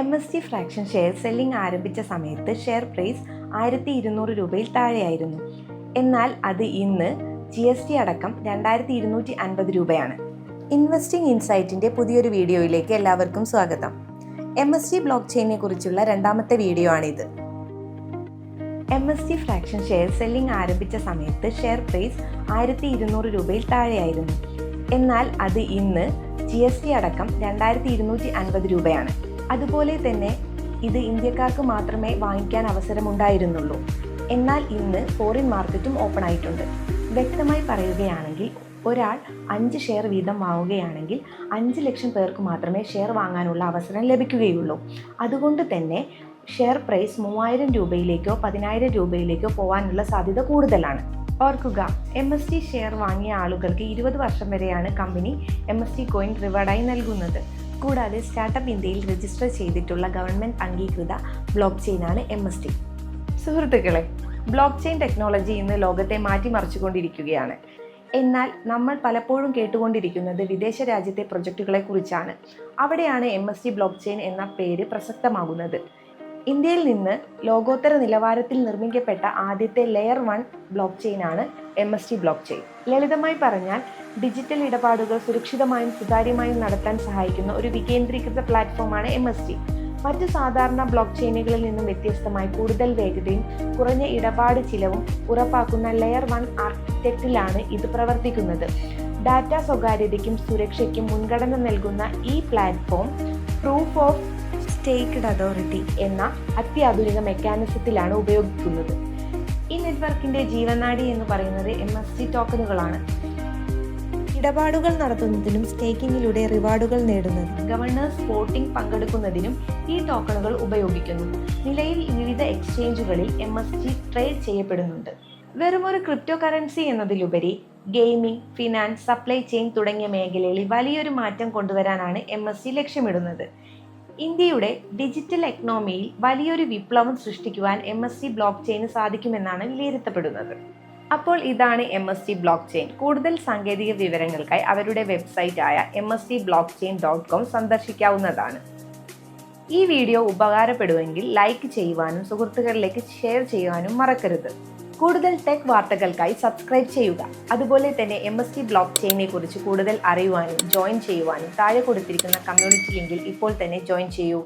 M S T fraction share selling ആരംഭിച്ച സമയത്ത് share price ആയിരത്തി ഇരുന്നൂറ് രൂപയിൽ താഴെയായിരുന്നു. എന്നാൽ അത് ഇന്ന് ജി എസ് ടി അടക്കം രണ്ടായിരത്തി ഇരുന്നൂറ്റി അൻപത് രൂപയാണ് ഇൻവെസ്റ്റിംഗ് ഇൻസൈറ്റിന്റെ പുതിയൊരു വീഡിയോയിലേക്ക് എല്ലാവർക്കും സ്വാഗതം. എം എസ് ടി ബ്ലോക്ക് ചെയിനെ കുറിച്ചുള്ള രണ്ടാമത്തെ വീഡിയോ ആണിത്. M S T fraction share selling ആരംഭിച്ച സമയത്ത് ഷെയർ പ്രൈസ് ആയിരത്തി ഇരുന്നൂറ് രൂപയിൽ താഴെയായിരുന്നു. എന്നാൽ അത് ഇന്ന് ജി എസ് ടി അടക്കം രണ്ടായിരത്തി ഇരുന്നൂറ്റി അൻപത് രൂപയാണ്. അതുപോലെ തന്നെ ഇത് ഇന്ത്യക്കാർക്ക് മാത്രമേ വാങ്ങിക്കാൻ അവസരമുണ്ടായിരുന്നുള്ളൂ. എന്നാൽ ഇന്ന് ഫോറിൻ മാർക്കറ്റും ഓപ്പൺ ആയിട്ടുണ്ട്. വ്യക്തമായി പറയുകയാണെങ്കിൽ ഒരാൾ അഞ്ച് ഷെയർ വീതം വാങ്ങുകയാണെങ്കിൽ അഞ്ച് ലക്ഷം പേർക്ക് മാത്രമേ ഷെയർ വാങ്ങാനുള്ള അവസരം ലഭിക്കുകയുള്ളൂ. അതുകൊണ്ട് തന്നെ ഷെയർ പ്രൈസ് മൂവായിരം രൂപയിലേക്കോ പതിനായിരം രൂപയിലേക്കോ പോകാനുള്ള സാധ്യത കൂടുതലാണ്. ഓർക്കുക എം എസ് ടി ഷെയർ വാങ്ങിയ ആളുകൾക്ക് ഇരുപത് വർഷം വരെയാണ് company M S T coin റിവാർഡായി നൽകുന്നത്. കൂടാതെ സ്റ്റാർട്ടപ്പ് ഇന്ത്യയിൽ രജിസ്റ്റർ ചെയ്തിട്ടുള്ള ഗവൺമെന്റ് അംഗീകൃത ബ്ലോക്ക് ചെയിനാണ് എം എസ് ടി സുഹൃത്തുക്കളെ ബ്ലോക്ക് ചെയിൻ ടെക്നോളജി ഇന്ന് ലോകത്തെ മാറ്റിമറിച്ചുകൊണ്ടിരിക്കുകയാണ്. എന്നാൽ നമ്മൾ പലപ്പോഴും കേട്ടുകൊണ്ടിരിക്കുന്നത് വിദേശ രാജ്യത്തെ പ്രൊജക്റ്റുകളെ കുറിച്ചാണ്. അവിടെയാണ് M S T block chain എന്ന പേര് പ്രസക്തമാകുന്നത്. ഇന്ത്യയിൽ നിന്ന് ലോകോത്തര നിലവാരത്തിൽ നിർമ്മിക്കപ്പെട്ട ആദ്യത്തെ ലെയർ വൺ ബ്ലോക്ക് ചെയിൻ ആണ് M S T block chain ലളിതമായി പറഞ്ഞാൽ ഡിജിറ്റൽ ഇടപാടുകൾ സുരക്ഷിതമായും സുതാര്യമായും നടത്താൻ സഹായിക്കുന്ന ഒരു വികേന്ദ്രീകൃത പ്ലാറ്റ്ഫോമാണ് എം എസ് ടി മറ്റ് സാധാരണ ബ്ലോക്ക് ചെയിനുകളിൽ നിന്നും വ്യത്യസ്തമായി കൂടുതൽ വേഗതയും കുറഞ്ഞ ഇടപാട് ചിലവും ഉറപ്പാക്കുന്ന ലെയർ വൺ ആർക്കിടെക്റ്റിലാണ് ഇത് പ്രവർത്തിക്കുന്നത്. ഡാറ്റ സ്വകാര്യതയ്ക്കും സുരക്ഷയ്ക്കും മുൻഗണന നൽകുന്ന ഈ platform proof of staked authority എന്ന അത്യാധുനിക മെക്കാനിസത്തിലാണ് ഉപയോഗിക്കുന്നത്. ഈ നെറ്റ്വർക്കിന്റെ ജീവനാടി എന്ന് പറയുന്നത് എം എസ് ടി ടോക്കണുകളാണ് ഇടപാടുകൾ നടത്തുന്നതിനും സ്റ്റേക്കിങ്ങിലൂടെ റിവാർഡുകൾ നേടുന്നതിനും ഗവർണേഴ്സ് വോട്ടിംഗ് പങ്കെടുക്കുന്നതിനും ഈ ടോക്കണുകൾ ഉപയോഗിക്കുന്നു. നിലയിൽ വിവിധ എക്സ്ചേഞ്ചുകളിൽ എം എസ് ടി ട്രേഡ് ചെയ്യപ്പെടുന്നുണ്ട്. വെറും ഒരു ക്രിപ്റ്റോ കറൻസി എന്നതിലുപരി ഗെയിമിംഗ് ഫിനാൻസ് സപ്ലൈ ചെയിൻ തുടങ്ങിയ മേഖലകളിൽ വലിയൊരു മാറ്റം കൊണ്ടുവരാനാണ് എം എസ് സി ലക്ഷ്യമിടുന്നത്. ഇന്ത്യയുടെ ഡിജിറ്റൽ എക്കണോമിയിൽ വലിയൊരു വിപ്ലവം സൃഷ്ടിക്കുവാൻ എം എസ് സി ബ്ലോക്ക് ചെയിന് സാധിക്കുമെന്നാണ് വിലയിരുത്തപ്പെടുന്നത്. അപ്പോൾ ഇതാണ് M S T block chain കൂടുതൽ സാങ്കേതിക വിവരങ്ങൾക്കായി അവരുടെ വെബ്സൈറ്റ് ആയ M S T block chain dot com സന്ദർശിക്കാവുന്നതാണ്. ഈ വീഡിയോ ഉപകാരപ്പെടുമെങ്കിൽ ലൈക്ക് ചെയ്യുവാനും സുഹൃത്തുക്കളിലേക്ക് ഷെയർ ചെയ്യുവാനും മറക്കരുത്. കൂടുതൽ ടെക് വാർത്തകൾക്കായി സബ്സ്ക്രൈബ് ചെയ്യുക. അതുപോലെ തന്നെ എം എസ് ടി ബ്ലോക്ക് ചെയിനെ കുറിച്ച് കൂടുതൽ അറിയുവാനും ജോയിൻ ചെയ്യുവാനും താഴെ കൊടുത്തിരിക്കുന്ന കമ്മ്യൂണിറ്റി ലിങ്കിൽ ഇപ്പോൾ തന്നെ ജോയിൻ ചെയ്യൂ.